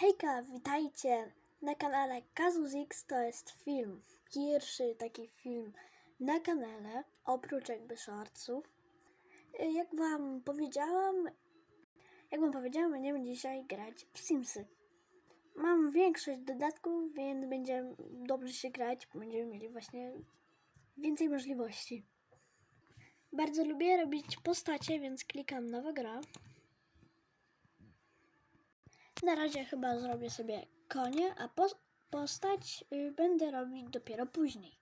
Hejka, witajcie na kanale Kazuzix. To jest film, pierwszy taki film na kanale, oprócz jakby shortsów. Y, Jak wam powiedziałam, jak wam powiedziałam, będziemy dzisiaj grać w Simsy. Mam większość dodatków, więc będzie dobrze się grać, będziemy mieli właśnie więcej możliwości. Bardzo lubię robić postacie, więc klikam nowa gra. Na razie chyba zrobię sobie konie, a pos- postać y, będę robić dopiero później.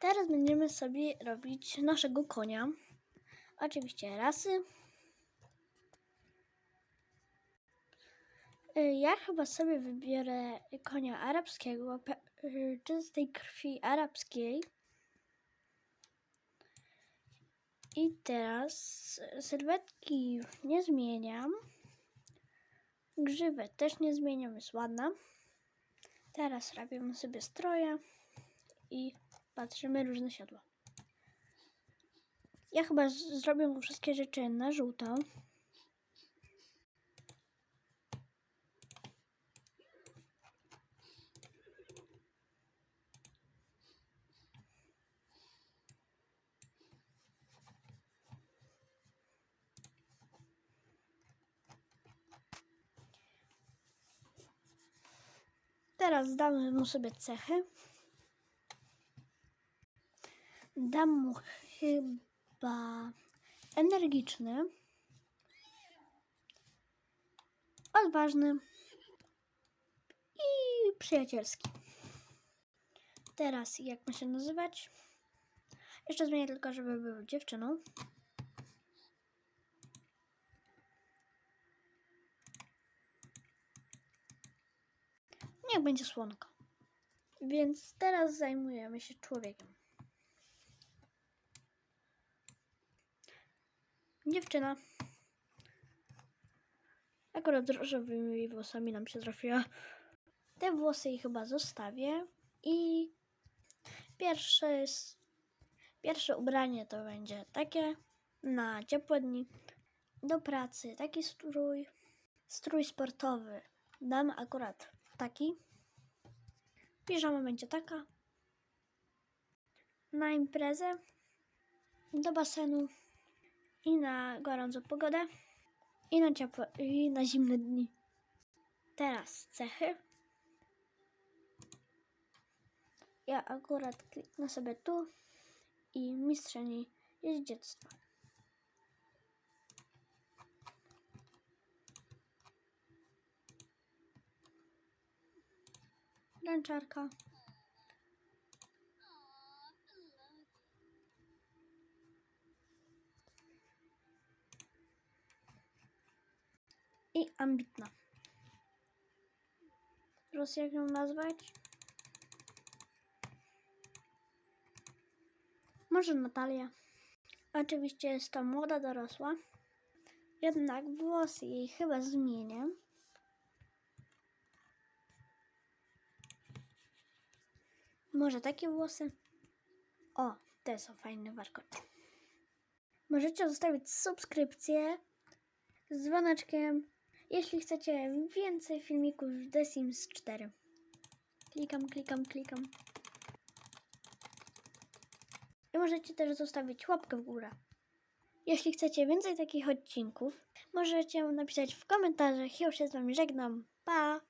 Teraz będziemy sobie robić naszego konia. Oczywiście rasy. Y, Ja chyba sobie wybiorę konia arabskiego, y, czystej krwi arabskiej. I teraz sylwetki nie zmieniam. Grzywę też nie zmieniam, jest ładna. Teraz robimy sobie stroje i patrzymy różne siodła. Ja chyba zrobię wszystkie rzeczy na żółto. Teraz damy mu sobie cechy. Dam mu chyba energiczny, odważny i przyjacielski. Teraz jak ma się nazywać? Jeszcze zmienię tylko, żeby był dziewczyną. Niech będzie słonko. Więc teraz zajmujemy się człowiekiem. Dziewczyna. Akurat różowymi włosami nam się trafiła. Te włosy jej chyba zostawię. I pierwsze, pierwsze ubranie to będzie takie na ciepłe dni. Do pracy taki strój. Strój sportowy dam akurat taki. Piżama będzie taka. Na imprezę, do basenu i na gorącą pogodę i na ciepłe i na zimne dni. Teraz cechy. Ja akurat kliknę sobie tu i mistrzyni jeździectwa. Ręczarka. I ambitna. Teraz jak ją nazwać? Może Natalia. Oczywiście jest to młoda dorosła. Jednak włosy jej chyba zmienię. Może takie włosy? O, te są fajne warkocze. Możecie zostawić subskrypcję z dzwoneczkiem, jeśli chcecie więcej filmików w The Sims 4. Klikam, klikam, klikam. I możecie też zostawić łapkę w górę. Jeśli chcecie więcej takich odcinków, możecie napisać w komentarzach. Ja się z wami żegnam. Pa!